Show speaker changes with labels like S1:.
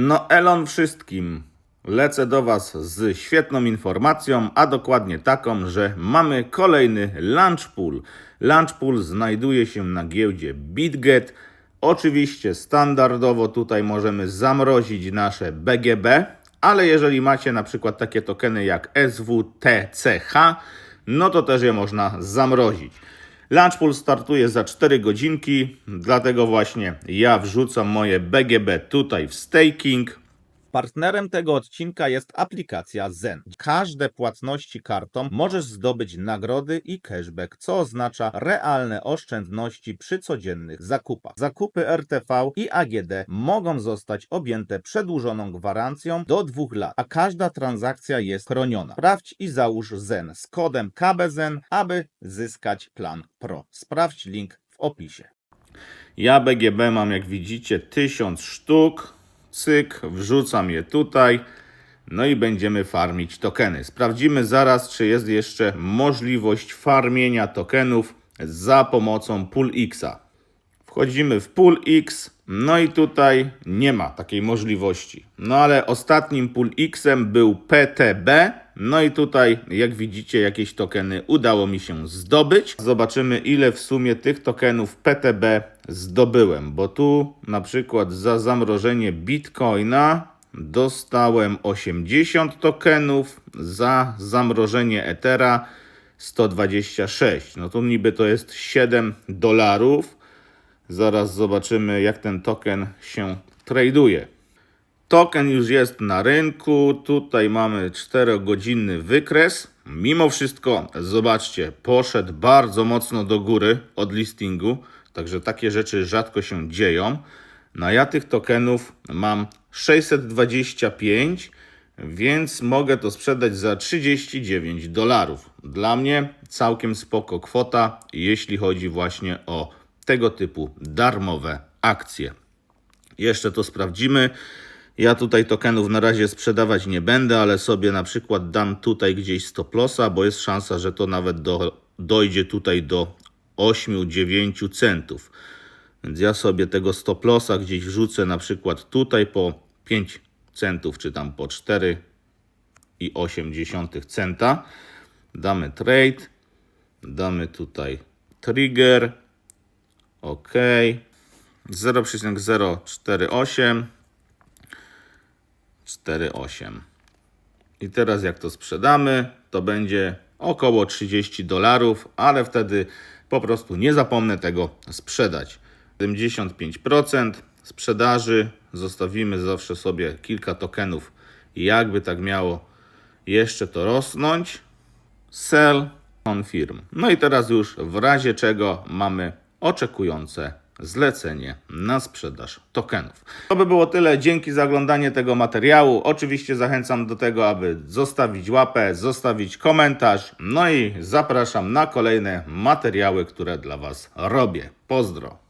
S1: No Elon wszystkim. Lecę do Was z świetną informacją, a dokładnie taką, że mamy kolejny launch pool. Launch pool znajduje się na giełdzie BitGet. Oczywiście standardowo tutaj możemy zamrozić nasze BGB, ale jeżeli macie na przykład takie tokeny jak SWTCH, no to też je można zamrozić. Launchpool startuje za 4 godzinki, dlatego właśnie ja wrzucam moje BGB tutaj w staking. Partnerem tego odcinka jest aplikacja Zen. Każde płatności kartą możesz zdobyć nagrody i cashback, co oznacza realne oszczędności przy codziennych zakupach. Zakupy RTV i AGD mogą zostać objęte przedłużoną gwarancją do dwóch lat, a każda transakcja jest chroniona. Sprawdź i załóż Zen z kodem KBZEN, aby zyskać plan Pro. Sprawdź link w opisie. Ja BGB mam, jak widzicie, 1000 sztuk. Cyk, wrzucam je tutaj. No i będziemy farmić tokeny. Sprawdzimy zaraz, czy jest jeszcze możliwość farmienia tokenów za pomocą PoolXa. Wchodzimy w PoolX, no i tutaj nie ma takiej możliwości. No ale ostatnim PoolXem był PTB, no i tutaj jak widzicie jakieś tokeny udało mi się zdobyć. Zobaczymy ile w sumie tych tokenów PTB zdobyłem, bo tu na przykład za zamrożenie Bitcoina dostałem 80 tokenów, za zamrożenie Ethera 126. No to niby to jest 7 dolarów. Zaraz zobaczymy, jak ten token się traduje. Token już jest na rynku. Tutaj mamy 4-godzinny wykres. Mimo wszystko, zobaczcie, poszedł bardzo mocno do góry od listingu. Także takie rzeczy rzadko się dzieją. No ja tych tokenów mam 625, więc mogę to sprzedać za 39 dolarów. Dla mnie całkiem spoko kwota, jeśli chodzi właśnie o tego typu darmowe akcje. Jeszcze to sprawdzimy. Ja tutaj tokenów na razie sprzedawać nie będę, ale sobie na przykład dam tutaj gdzieś stop lossa, bo jest szansa, że to nawet do, dojdzie tutaj do 8-9 centów. Więc ja sobie tego stop lossa gdzieś wrzucę na przykład tutaj po 5 centów, czy tam po 4 i 80 centa. Damy trade, damy tutaj trigger, OK, 0,048, 48. I teraz jak to sprzedamy, to będzie około 30 dolarów, ale wtedy po prostu nie zapomnę tego sprzedać. 75% sprzedaży, zostawimy zawsze sobie kilka tokenów, jakby tak miało jeszcze to rosnąć. Sell, confirm. No i teraz już w razie czego mamy oczekujące zlecenie na sprzedaż tokenów. To by było tyle. Dzięki za oglądanie tego materiału. Oczywiście zachęcam do tego, aby zostawić łapę, zostawić komentarz. No i zapraszam na kolejne materiały, które dla Was robię. Pozdro.